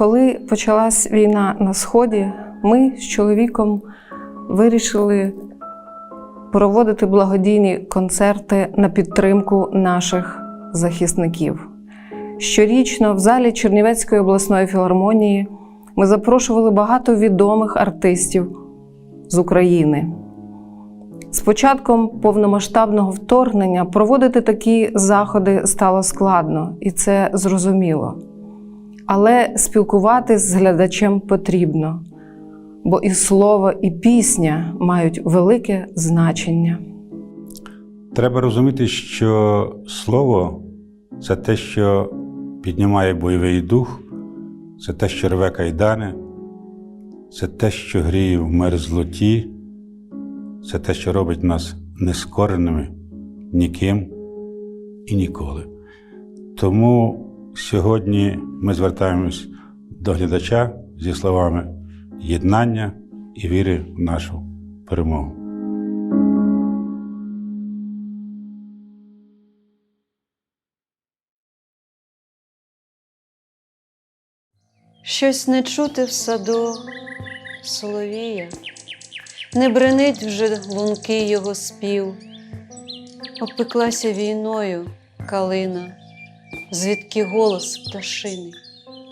Коли почалась війна на Сході, ми з чоловіком вирішили проводити благодійні концерти на підтримку наших захисників. Щорічно в залі Чернівецької обласної філармонії ми запрошували багато відомих артистів з України. З початком повномасштабного вторгнення проводити такі заходи стало складно, і це зрозуміло. Але спілкуватись з глядачем потрібно, бо і слово, і пісня мають велике значення. Треба розуміти, що слово це те, що піднімає бойовий дух, це те, що рве кайдани, це те, що гріє в мерзлоті, це те, що робить нас нескореними ніким і ніколи. Тому сьогодні ми звертаємось до глядача зі словами єднання і віри в нашу перемогу. Щось не чути в саду соловія, не бренить вже лунки його спів, обпеклася війною калина, звідки голос пташини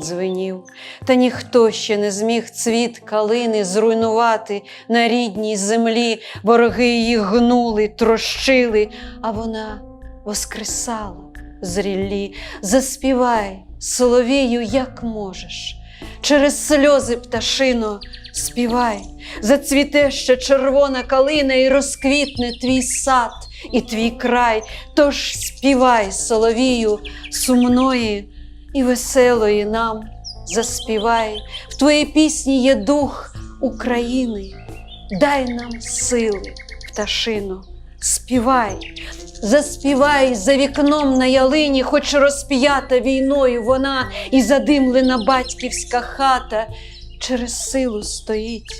дзвенів, та ніхто ще не зміг цвіт калини зруйнувати на рідній землі, вороги її гнули, трощили, а вона воскресала з ріллі. Заспівай, соловію, як можеш. Через сльози пташино співай, зацвіте ще червона калина, і розквітне твій сад і твій край. Тож співай, соловію, сумної і веселої нам заспівай. В твоїй пісні є дух України. Дай нам сили, пташино, співай, заспівай за вікном на ялині, хоч розп'ята війною вона і задимлена батьківська хата через силу стоїть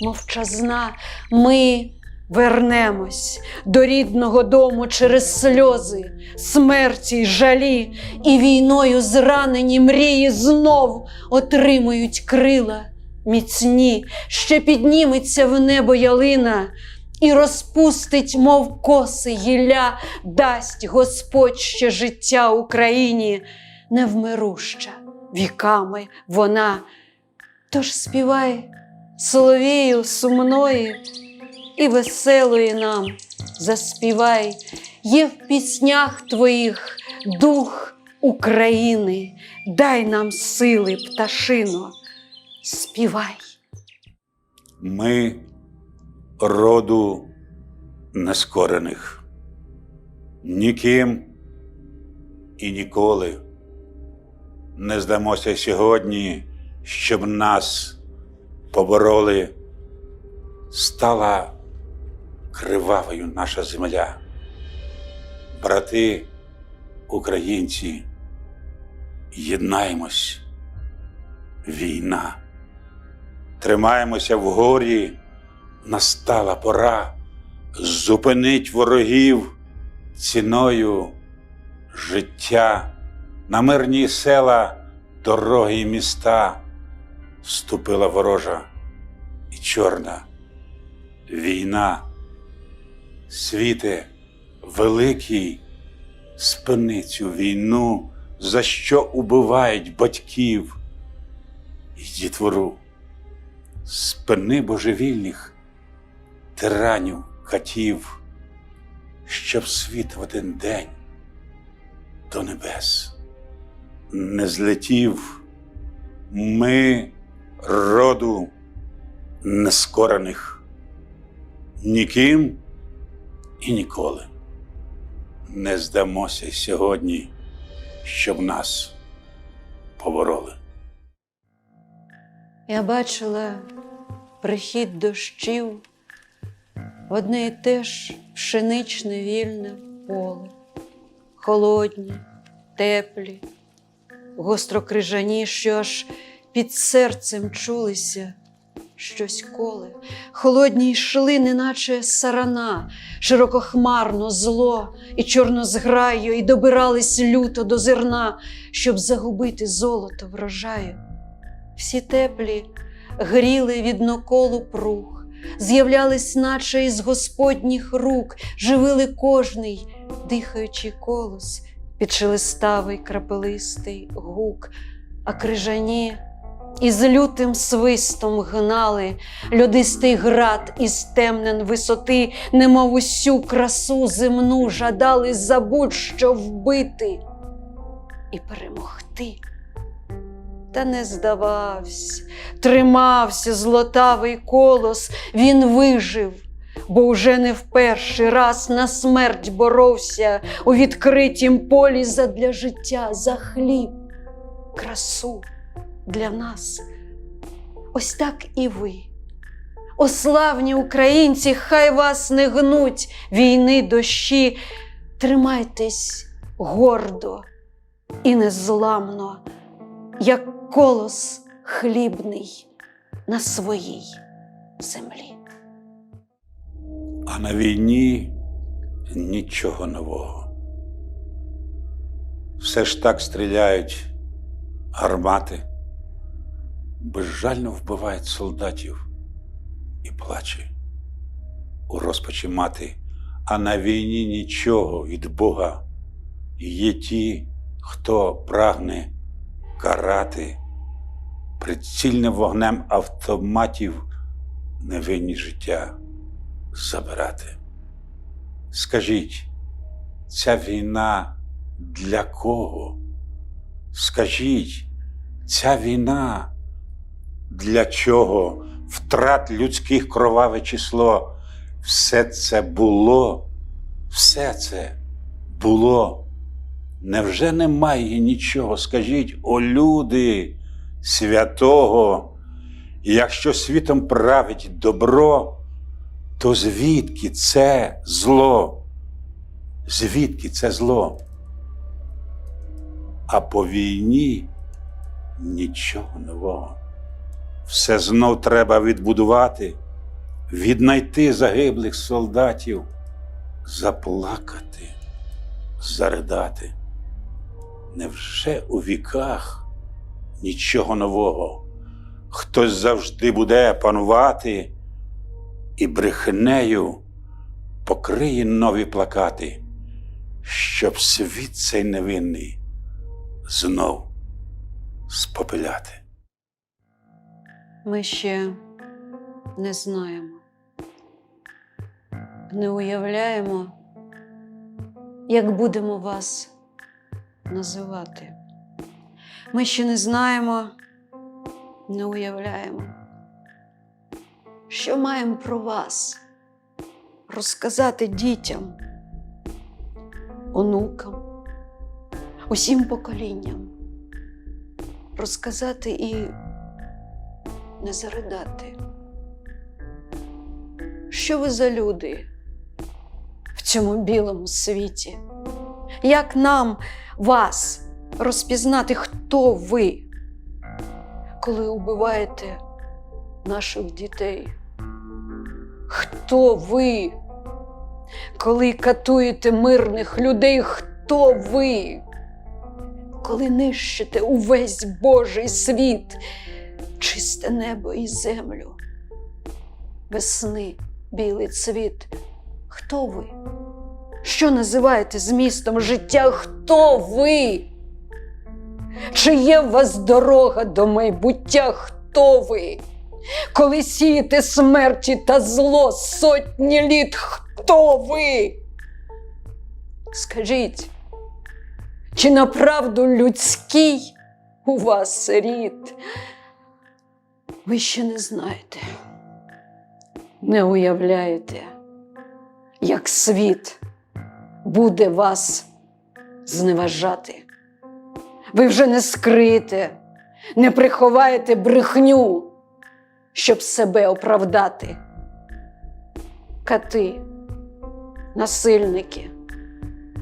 мовчазна. Ми вернемось до рідного дому через сльози, смерті й жалі, і війною зранені мрії знов отримують крила міцні, ще підніметься в небо ялина. І розпустить, мов коси гілля, дасть Господь ще життя Україні, невмируща віками вона. Тож співай соловію сумної і веселої нам заспівай, є в піснях твоїх дух України, дай нам сили, пташино, співай. Ми роду нескорених, ніким і ніколи не здамося сьогодні, щоб нас побороли. Стала кривавою наша земля. Брати, українці, єднаємось. Війна. Тримаємося в горі, настала пора зупинить ворогів ціною життя на мирні села, дороги і міста вступила ворожа і чорна війна. Світе великий, спини цю війну, за що убивають батьків і дітвору. Спини божевільних тиранів, катів, щоб світ в один день до небес не злетів. Ми роду нескорених, ніким і ніколи не здамося сьогодні, щоб нас побороли. Я бачила прихід дощів одне і те ж пшеничне вільне поле, холодні, теплі, гострокрижані, що аж під серцем чулися щось коле, холодні йшли, неначе сарана, широкохмарно зло і чорнозграю, і добирались люто до зерна, щоб загубити золото врожаю. всі теплі, гріли від ноколу прух, з'являлись, наче із Господніх рук, живили кожний, дихаючий колос, під шелеставий крапелистий гук, а крижані із лютим свистом гнали льодистий град із темнен висоти, немов усю красу земну жадали забудь, що вбити і перемогти. Та не здавався, тримався злотавий колос, він вижив, бо уже не в перший раз на смерть боровся у відкритім полі задля життя, за хліб, красу для нас. Ось так і ви. О, славні українці, хай вас не гнуть війни дощі. Тримайтесь гордо і незламно, як колос хлібний на своїй землі. А на війні нічого нового. Все ж так стріляють гармати, безжально вбивають солдатів і плаче у розпачі мати, а на війні нічого від Бога. Є ті, хто прагне карати прицільним вогнем автоматів невинні життя забирати. Скажіть, ця війна для кого? Скажіть, ця війна для чого? Втрат людських кроваве число. Все це було, все це було. Невже немає нічого? Скажіть, о люди святого, якщо світом править добро, то звідки це зло? Звідки це зло? А по війні нічого нового. Все знов треба відбудувати, віднайти загиблих солдатів, заплакати, заридати. Невже у віках нічого нового? Хтось завжди буде панувати і брехнею покриє нові плакати, щоб світ цей невинний знов спопиляти. Ми ще не знаємо, не уявляємо, як будемо вас називати. Ми ще не знаємо, не уявляємо, що маємо про вас розказати дітям, онукам, усім поколінням, розказати і не заридати. Що ви за люди в цьому білому світі? Як нам вас розпізнати, хто ви, коли убиваєте наших дітей? Хто ви, коли катуєте мирних людей? Хто ви? Коли нищите увесь Божий світ? Чисте небо і землю, весни, білий цвіт. Хто ви? Що називаєте змістом життя? Хто ви? Чи є в вас дорога до майбуття? Хто ви? Коли сієте смерті та зло сотні літ, хто ви? Скажіть, чи направду людський у вас рід? Ви ще не знаєте, не уявляєте, як світ буде вас зневажати. Ви вже не скриєте, не приховаєте брехню, щоб себе оправдати. Кати, насильники,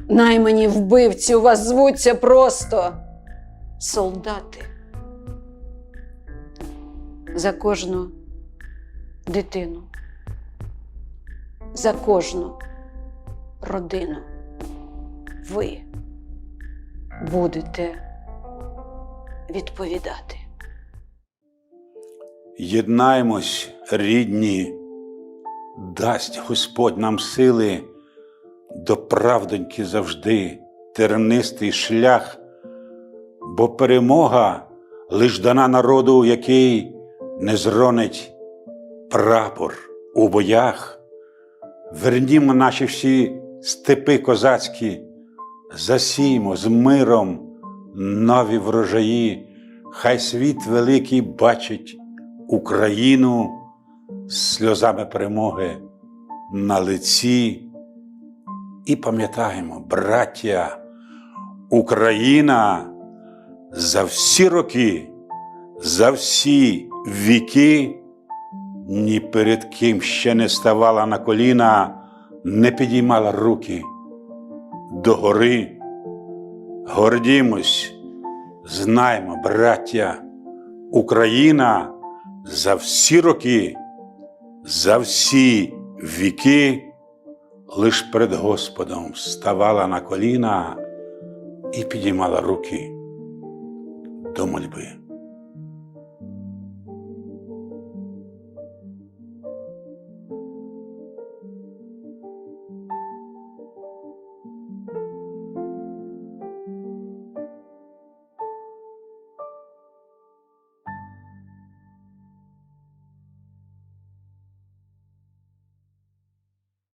наймані вбивці у вас звуться просто солдати за кожну дитину, за кожну родину. Ви будете відповідати. Єднаймось, рідні, дасть Господь нам сили до правдоньки завжди, тернистий шлях, бо перемога лиш дана народу, який не зронить прапор у боях. Вернімо наші всі степи козацькі, засіймо з миром нові врожаї, хай світ великий бачить Україну з сльозами перемоги на лиці. І пам'ятаємо, браття, Україна за всі роки, за всі віки ні перед ким ще не ставала на коліна, не підіймала руки до гори. Гордімось, знаймо, браття, Україна за всі роки, за всі віки, лиш перед Господом ставала на коліна і підіймала руки до мольби.